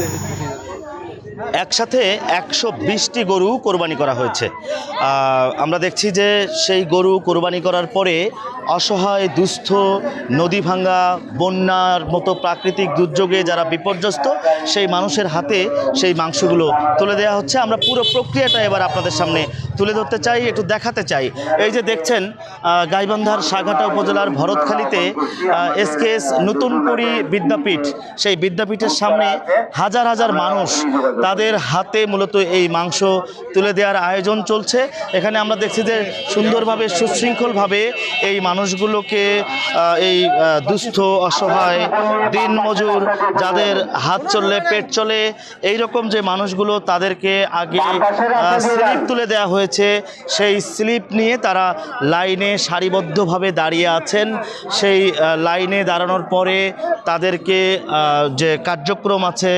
it. একসাথে একশো বিশটি গরু কোরবানি করা হয়েছে। আমরা দেখছি যে সেই গরু কোরবানি করার পরে অসহায়, দুস্থ, নদী ভাঙ্গা, বন্যার মতো প্রাকৃতিক দুর্যোগে যারা বিপর্যস্ত, সেই মানুষের হাতে সেই মাংসগুলো তুলে দেওয়া হচ্ছে। আমরা পুরো প্রক্রিয়াটা এবার আপনাদের সামনে তুলে ধরতে চাই, একটু দেখাতে চাই। এই যে দেখছেন গাইবান্ধার সাঘাটা উপজেলার ভরতখালীতে এসকেএস নতুনপুরি বিদ্যাপীঠ, সেই বিদ্যাপীঠের সামনে হাজার হাজার মানুষ তাদের হাতে মূলত এই মাংস তুলে দেওয়ার আয়োজন চলছে। এখানে আমরা দেখছি যে সুন্দরভাবে সুশৃঙ্খলভাবে এই মানুষগুলোকে এই দুস্থ অসহায় দিন মজুর যাদের হাত চললে পেট চলে এই রকম যে মানুষগুলো তাদেরকে আগে স্লিপ তুলে দেওয়া হয়েছে। সেই স্লিপ নিয়ে তারা লাইনে সারিবদ্ধভাবে দাঁড়িয়ে আছেন। সেই লাইনে দাঁড়ানোর পরে তাদেরকে যে কার্যক্রম আছে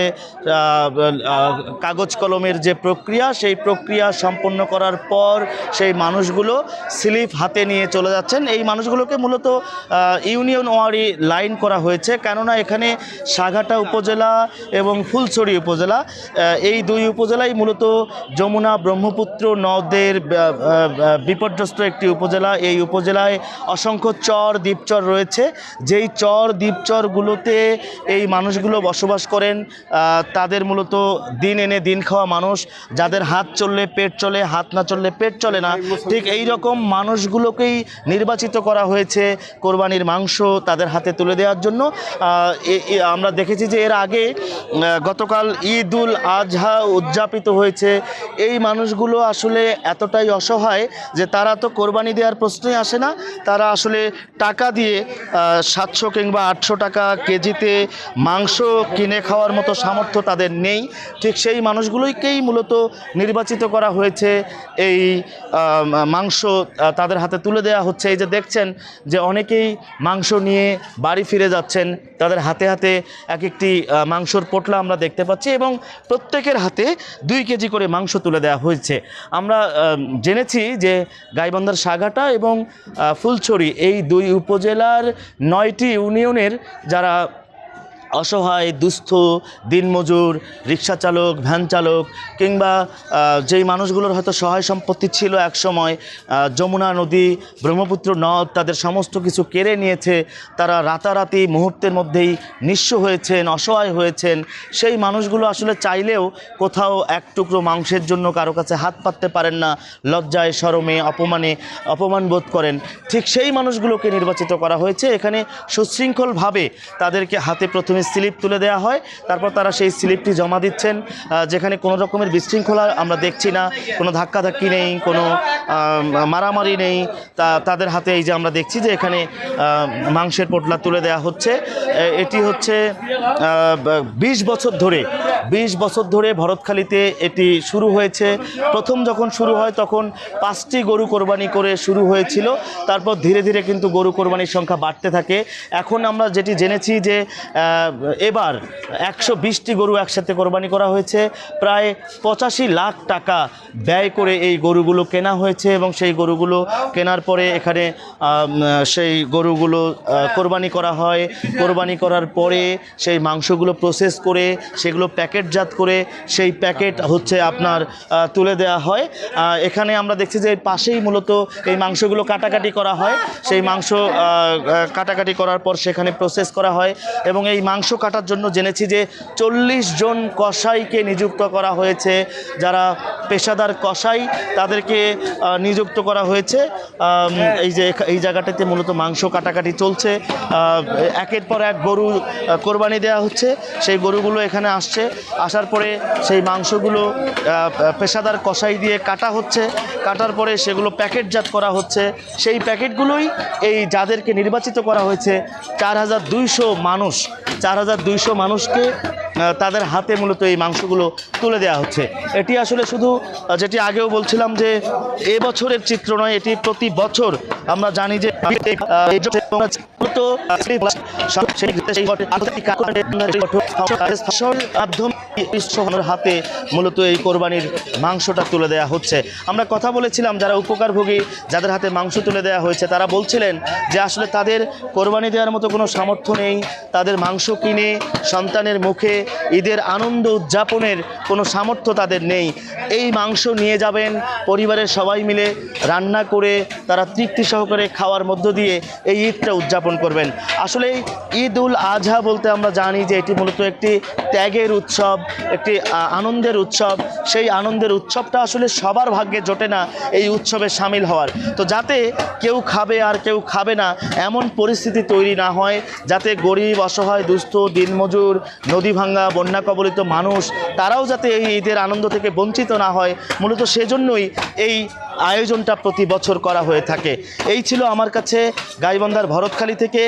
কাগজ কলমের যে প্রক্রিয়া, সেই প্রক্রিয়া সম্পন্ন করার পর সেই মানুষগুলো স্লিপ হাতে নিয়ে চলে যাচ্ছেন। এই মানুষগুলোকে মূলত ইউনিয়ন ওয়ারি লাইন করা হয়েছে। কেননা এখানে সাঘাটা উপজেলা এবং ফুলছড়ি উপজেলা এই দুই উপজেলাই মূলত যমুনা ব্রহ্মপুত্র নদের বিপর্যস্ত একটি উপজেলা। এই উপজেলায় অসংখ্য চর, দ্বীপচর রয়েছে। যেই চর, দ্বীপচরগুলোতে এই মানুষগুলো বসবাস করেন তাদের মূলত দিন এনে দিন খাওয়া মানুষ, যাদের হাত চললে পেট চলে, হাত না চললে পেট চলে না। ঠিক এই রকম মানুষগুলোকেই নির্বাচিত করা হয়েছে কোরবানির মাংস তাদের হাতে তুলে দেওয়ার জন্য। আমরা দেখেছি যে এর আগে গতকাল ঈদ উল আজহা উদযাপিত হয়েছে। এই মানুষগুলো আসলে এতটাই অসহায় যে তারা তো কোরবানি দেওয়ার প্রশ্নই আসে না। তারা আসলে টাকা দিয়ে সাতশো কিংবা আটশো টাকা কেজিতে মাংস কিনে খাওয়ার মতো সামর্থ্য তাদের নেই। ঠিক সেই মানুষগুলোকেই মূলত নির্বাচিত করা হয়েছে। এই মাংস তাদের হাতে তুলে দেওয়া হচ্ছে। এই যে দেখছেন যে অনেকেই মাংস নিয়ে বাড়ি ফিরে যাচ্ছেন। তাদের হাতে হাতে এক একটি মাংসর পোটলা আমরা দেখতে পাচ্ছি এবং প্রত্যেকের হাতে দুই কেজি করে মাংস তুলে দেওয়া হয়েছে। আমরা জেনেছি যে গাইবান্ধার সাগাটা এবং ফুলছড়ি এই দুই উপজেলার নয়টি ইউনিয়নের যারা অসহায়, দুস্থ, দিনমজুর রিক্সা চালক ভ্যান চালক কিংবা যেই মানুষগুলোর হয়তো সহায় সম্পত্তি ছিল একসময় যমুনা নদী, ব্রহ্মপুত্র নদ, তাদের সমস্ত কিছু কেড়ে নিয়েছে, তারা রাতারাতি মুহূর্তের মধ্যেই নিঃস্ব হয়েছেন, অসহায় হয়েছেন। সেই মানুষগুলো আসলে চাইলেও কোথাও এক টুকরো মাংসের জন্য কারও কাছে হাত পাততে পারেন না, লজ্জায় শরমে অপমানে, অপমান বোধ করেন। ঠিক সেই মানুষগুলোকে নির্বাচিত করা হয়েছে। এখানে সুশৃঙ্খলভাবে তাদেরকে হাতে প্রথমে স্লিপ তুলে দেওয়া হয়। তারপর তারা সেই স্লিপটি জমা দিচ্ছেন। যেখানে কোনো রকমের বিশৃঙ্খলা আমরা দেখছি না। কোনো ধাক্কাধাক্কি নেই, কোনো মারামারি নেই। তা, তাদের হাতে এই যে আমরা দেখছি যে এখানে মাংসের পোটলা তুলে দেওয়া হচ্ছে। এটি হচ্ছে বিশ বছর ধরে, বিশ বছর ধরে ভরতখালীতে এটি শুরু হয়েছে। প্রথম যখন শুরু হয় তখন পাঁচটি গরু কোরবানি করে শুরু হয়েছিল। তারপর ধীরে ধীরে কিন্তু গরু কোরবানির সংখ্যা বাড়তে থাকে। এখন আমরা যেটি জেনেছি যে এবার একশো বিশটি গরু একসাথে কোরবানি করা হয়েছে। প্রায় পঁচাশি লাখ টাকা ব্যয় করে এই গরুগুলো কেনা হয়েছে এবং সেই গরুগুলো কেনার পরে এখানে সেই গরুগুলো কোরবানি করা হয়। কোরবানি করার পরে সেই মাংসগুলো প্রসেস করে, সেগুলো প্যাকেটজাত করে, সেই প্যাকেট হচ্ছে আপনার তুলে দেওয়া হয়। এখানে আমরা দেখছি যে পাশেই মূলত এই মাংসগুলো কাটাকাটি করা হয়। সেই মাংস কাটাকাটি করার পর সেখানে প্রসেস করা হয় এবং এই মাংস কাটার জন্য জেনেছি যে চল্লিশ জন কসাইকে নিযুক্ত করা হয়েছে যারা পেশাদার কষাই তাদেরকে নিযুক্ত করা হয়েছে। এই যে এই জায়গাটাতে মূলত মাংস কাটাকাটি চলছে। একের পর এক গরু কোরবানি দেওয়া হচ্ছে। সেই গরুগুলো এখানে আসছে। আসার পরে সেই মাংসগুলো পেশাদার কষাই দিয়ে কাটা হচ্ছে। কাটার পরে সেগুলো প্যাকেটজাত করা হচ্ছে। সেই প্যাকেটগুলোই এই যাদেরকে নির্বাচিত করা হয়েছে, চার হাজার দুইশো মানুষ, চার হাজার দুইশো মানুষকে তাদের হাতে মূলত এই মাংসগুলো তুলে দেওয়া হচ্ছে। এটি আসলে শুধু যেটি আগেও বলছিলাম যে এবছরের চিত্র নয়, এটি প্রতি বছর আমরা জানি যে মাধ্যমে ঈশ্বরের হাতে মূলত এই কোরবানির মাংসটা তুলে দেওয়া হচ্ছে। আমরা কথা বলেছিলাম যারা উপকারভোগী, যাদের হাতে মাংস তুলে দেওয়া হয়েছে, তারা বলছিলেন যে আসলে তাদের কোরবানি দেওয়ার মতো কোনো সামর্থ্য নেই। তাদের মাংস কিনে সন্তানের মুখে ঈদের আনন্দ উদযাপনের কোনো সামর্থ্য তাদের নেই। এই মাংস নিয়ে যাবেন, পরিবারের সবাই মিলে রান্না করে তারা তৃপ্তি সহকারে খাওয়ার মধ্য দিয়ে এই ঈদটা উদযাপন করবেন। আসলে ঈদ উল আজহা বলতে আমরা জানি যে এটি মূলত একটি ত্যাগের উৎসব। একটি আনন্দের উৎসব। সেই আনন্দের উৎসবটা আসলে সবার ভাগ্যে জোটে না, এই উৎসবে সামিল হওয়ার। তো যাতে কেউ খাবে আর কেউ খাবে না, এমন পরিস্থিতি তৈরি না হয়, যাতে গরিব, অসহায়, দুস্থ, দিনমজুর, নদী ভাঙ্গা, বন্যা কবলিত মানুষ, তারাও যাতে এই ঈদের আনন্দ থেকে বঞ্চিত না হয়। মূলত সেজন্যই এই আয়োজনটা প্রতি বছর করা হয়ে থাকে। এই ছিল আমার কাছে গাইবন্ধার ভরতখালী থেকে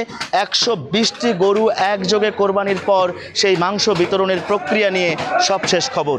একশো বিশটি গরু একযোগে কোরবানির পর সেই মাংস বিতরণের প্রক্রিয়া নিয়ে সবশেষ খবর।